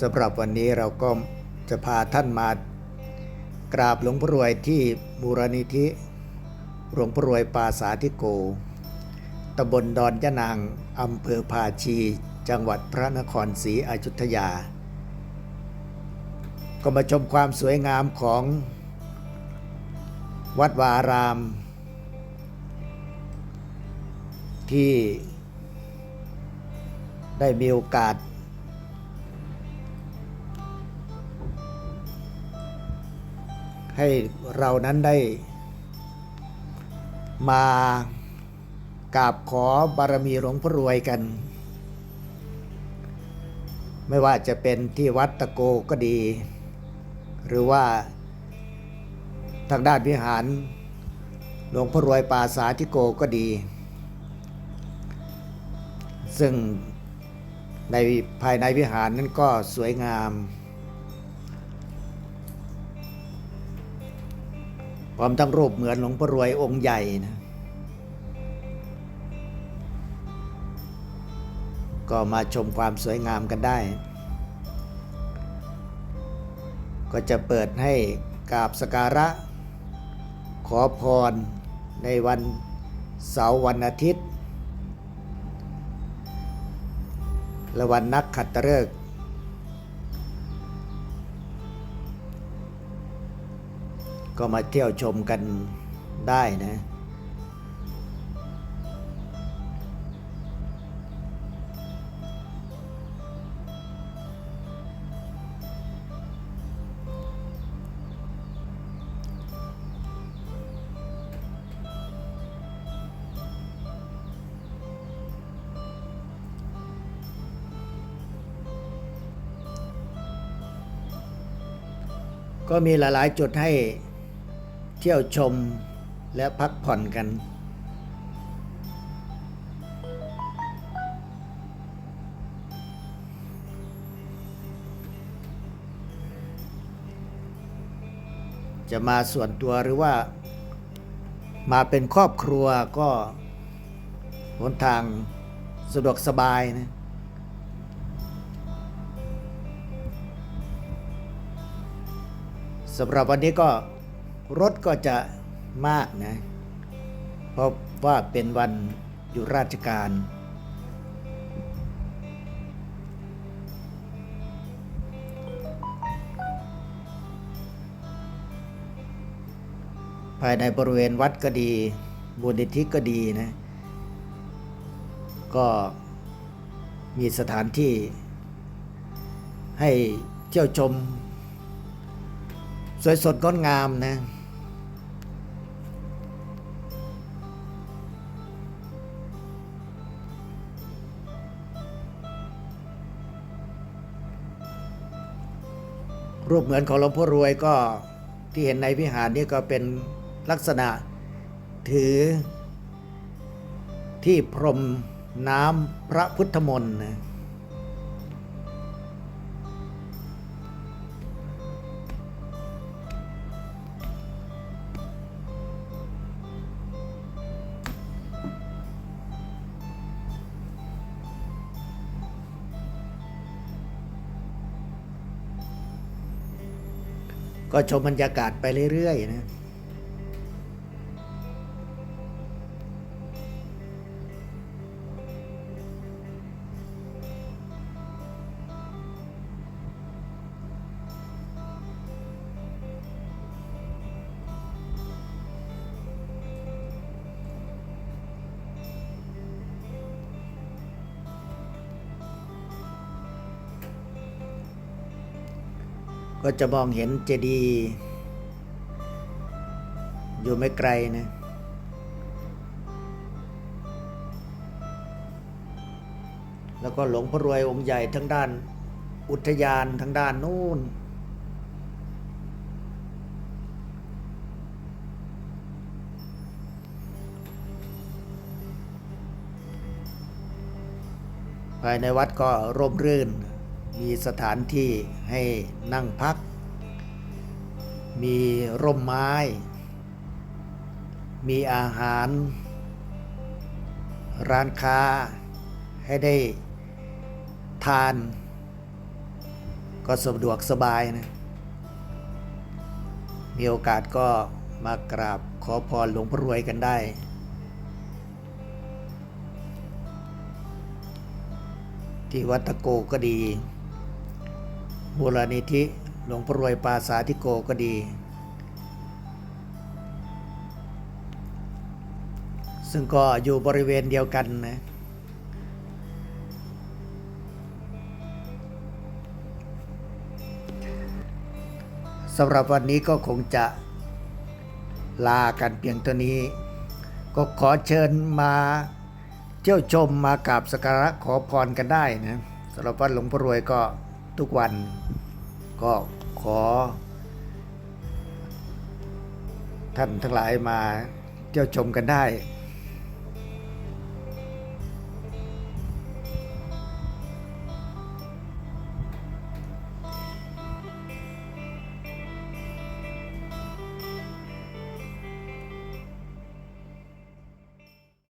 สำหรับวันนี้เราก็จะพาท่านมากราบหลวงพ่อรวยที่มูลนิธิหลวงพ่อรวยปาสาธิโกตำบลดอนยะนางอำเภอภาชี จังหวัดพระนครศรีอยุธยา ก็มาชมความสวยงามของวัดวาราม ที่ได้มีโอกาส ให้เรานั้นได้ มากราบขอบารมีหลวงพ่อรวยกัน ไม่ว่าจะเป็นที่วัดตะโกก็ดี หรือว่าทางด้านวิหารหลวงพ่อรวยป่าสาธิโกก็ดี ซึ่งในภายในวิหารนั้นก็สวยงาม พร้อมทั้งรูปเหมือนหลวงพ่อรวยองค์ใหญ่นะก็มาชมความสวยงามกันได้ ก็จะเปิดให้กราบสการะ ขอพรในวันเสาร์วันอาทิตย์ และวันนักขัตฤกษ์ ก็มาเที่ยวชมกันได้นะ ก็มีหลาย ๆ จุดให้ ที่ยวชมและพักผ่อนกัน จะมาส่วนตัวหรือว่า มาเป็นครอบครัวก็หนทางสะดวกสบายนะสำหรับวันนี้ก็ รถก็จะมากนะ เพราะว่าเป็นวันอยู่ราชการ ภายในบริเวณวัดก็ดีบูนิธิก็ดีนะ ก็มีสถานที่ให้เที่ยวชม สวยสดงดงามนะ รูปเหมือนของหลวงพ่อรวยก็ที่เห็นในวิหารนี่ก็เป็นลักษณะถือที่พรมน้ำพระพุทธมนต์นะ ก็ชมบรรยากาศไปเรื่อยๆนะ ก็จะมองเห็นเจดีย์อยู่ไม่ไกลนะแล้วก็หลวงพ่อรวยองค์ใหญ่ทั้งด้านอุทยานทั้งด้านนู่น ภายในวัดก็ร่มรื่น มีสถานที่ให้นั่งพัก มีร่มไม้ มีอาหาร ร้านค้าให้ได้ทาน ก็สะดวกสบายนะ มีโอกาสก็มากราบขอพรหลวงพ่อรวยกันได้ที่วัดตะโกก็ดี บูรณิธิหลวงพ่อรวยปราสาธิโกก็ดี ซึ่งก็อยู่บริเวณเดียวกันนะสำหรับวันนี้ก็คงจะลากันเพียงเท่านี้ ก็ขอเชิญมาเที่ยวชมมากราบสักการะขอพรกันได้นะสำหรับวัดหลวงพ่อรวยก็ทุกวัน ก็ขอ ท่านทั้งหลายมาเที่ยวชมกันได้